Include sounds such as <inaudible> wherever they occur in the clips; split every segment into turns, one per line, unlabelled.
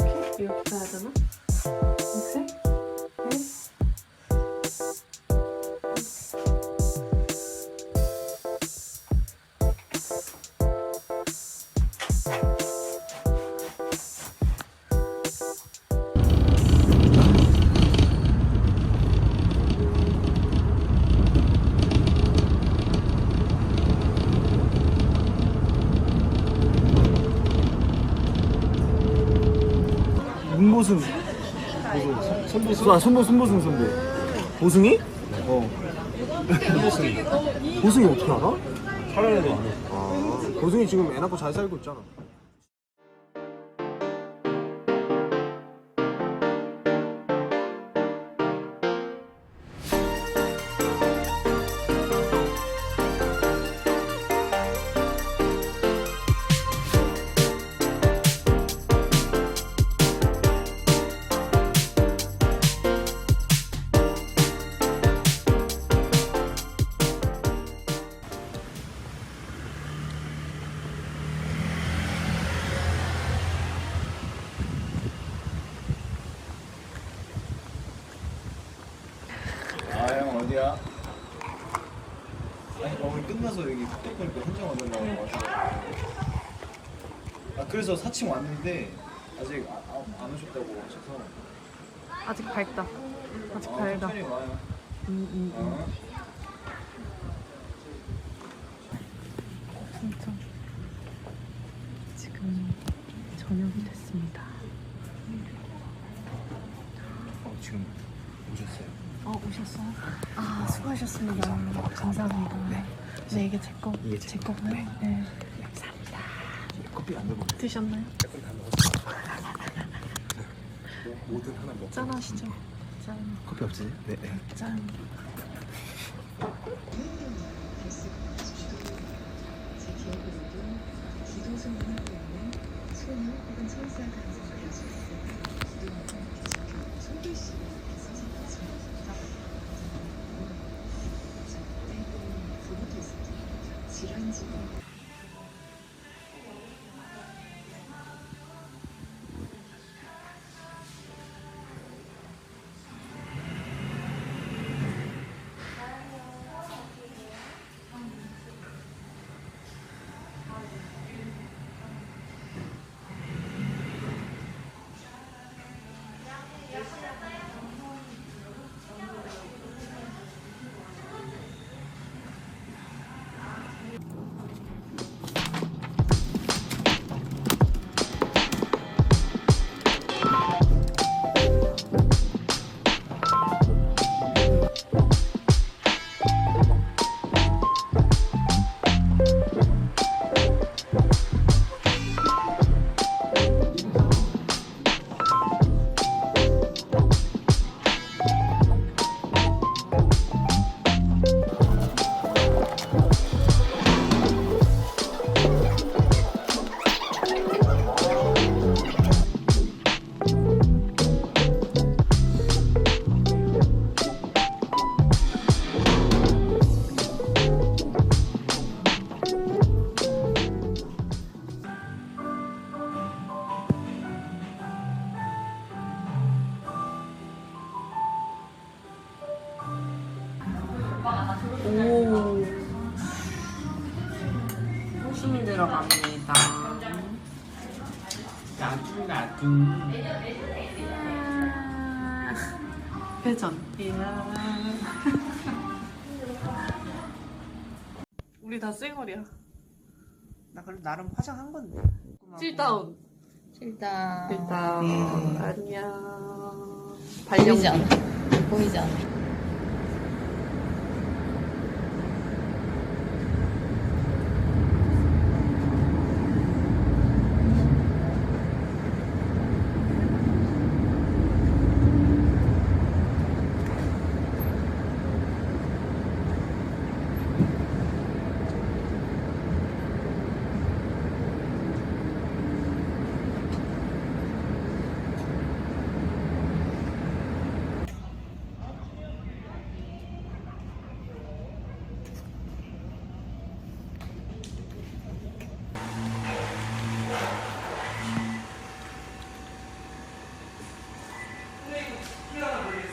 이렇게 이
문보승. 손보승. 아 손보 손보승 선배. 보승이? 어. 보승이 보승이 어떻게 알아? 알아 아 보승이 지금 애 낳고 잘 살고 있잖아
아 혼자 만나려고 와서 아 그래서 4층 왔는데 아직 아, 아, 안 오셨다고 하셔서
아직 밝다. 아직
아,
밝다.
천천히 와요
음, 음, 음.
어?
진짜. 지금 저녁이 됐습니다.
어, 지금 오셨어요?
어 오셨어요? 아 수고하셨습니다. 감사합니다. 네, 이게 제 거.
이게
제
제 거.
거고요.
네.
네.
커피 안 들고
드셨나요?
조금 다 먹었어 뭐든 하나 먹고
짠 하시죠. 짠.
커피 없으세요? 네, 네.
짠. 호심이 들어갑니다.
나중 나중
회전. <laughs> 우리 다 쌩얼이야.
나 그래도 나름 화장한 건데.
칠다운.
일단
일단
네.
안녕.
보이지 않아. 보이지 않아. Get on over here.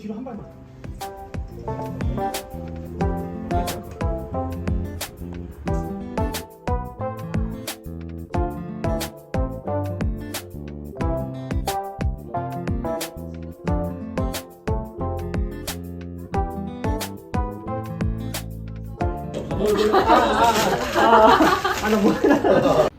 뒤로 한 발만.
너덜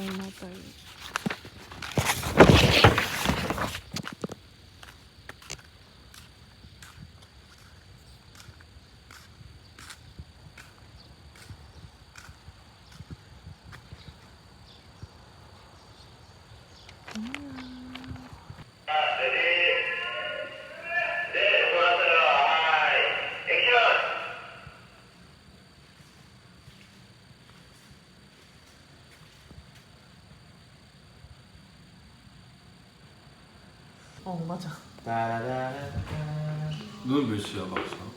너덜.
어 맞아.
너는 몇 시야 막상?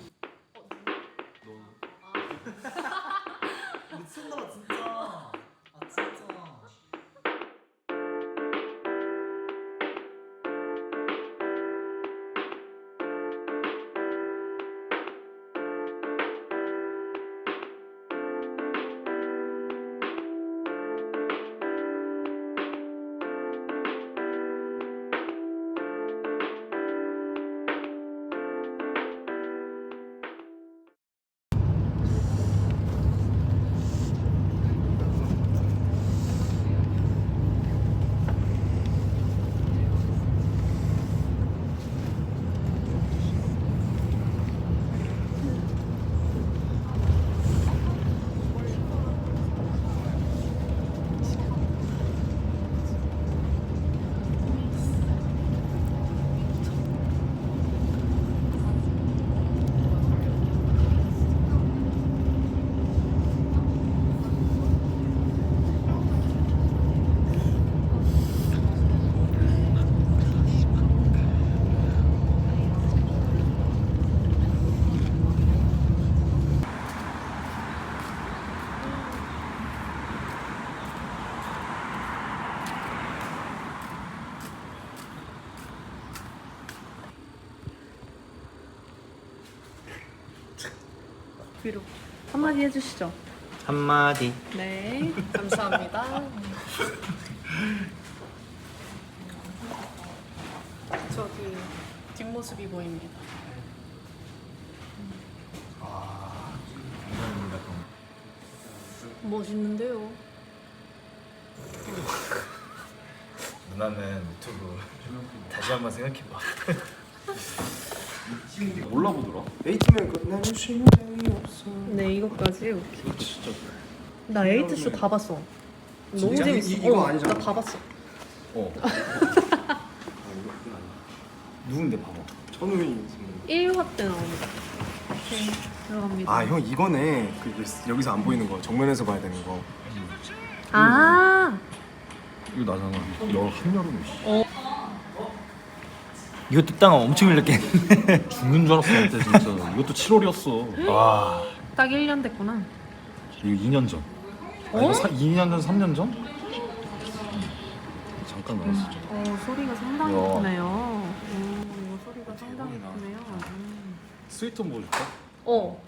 위로 한마디 해주시죠.
한마디.
네, <laughs> 감사합니다. 저기 뒷모습이 보입니다.
감사합니다.
멋있는데요.
누나는 유튜브 다시 한번 생각해봐. <laughs> 몰라보더라.
에이티면 끝내는 심장이 없어.
네, 이거까지. 오케이.
진짜.
나 에이트 쇼 다 봤어. 너무
진짜?
재밌어.
이- 이거
어,
아니잖아.
나다 봤어.
어. <laughs>
아 이거 아니야.
누군데 봐봐.
천우희 선배님.
1화 때. 오케이. 들어갑니다.
아 형 이거네 그 여기서 안 보이는 거 정면에서 봐야 되는 거
아,
이거 나잖아. 여 한여름에.
어.
이것도 땅 엄청 밀렸겠네. <laughs> 죽는 줄 알았어 그때 진짜. 이것도 7월이었어. 와.
딱 1년 됐구나.
이거 2년 전. 아, 이거 사, 2년 전, 3년 전? 잠깐 나왔어.
어, 소리가 상당히
야.
크네요. 오, 소리가 상당히 크네요. 음.
스위트 뭐 줄까?
어,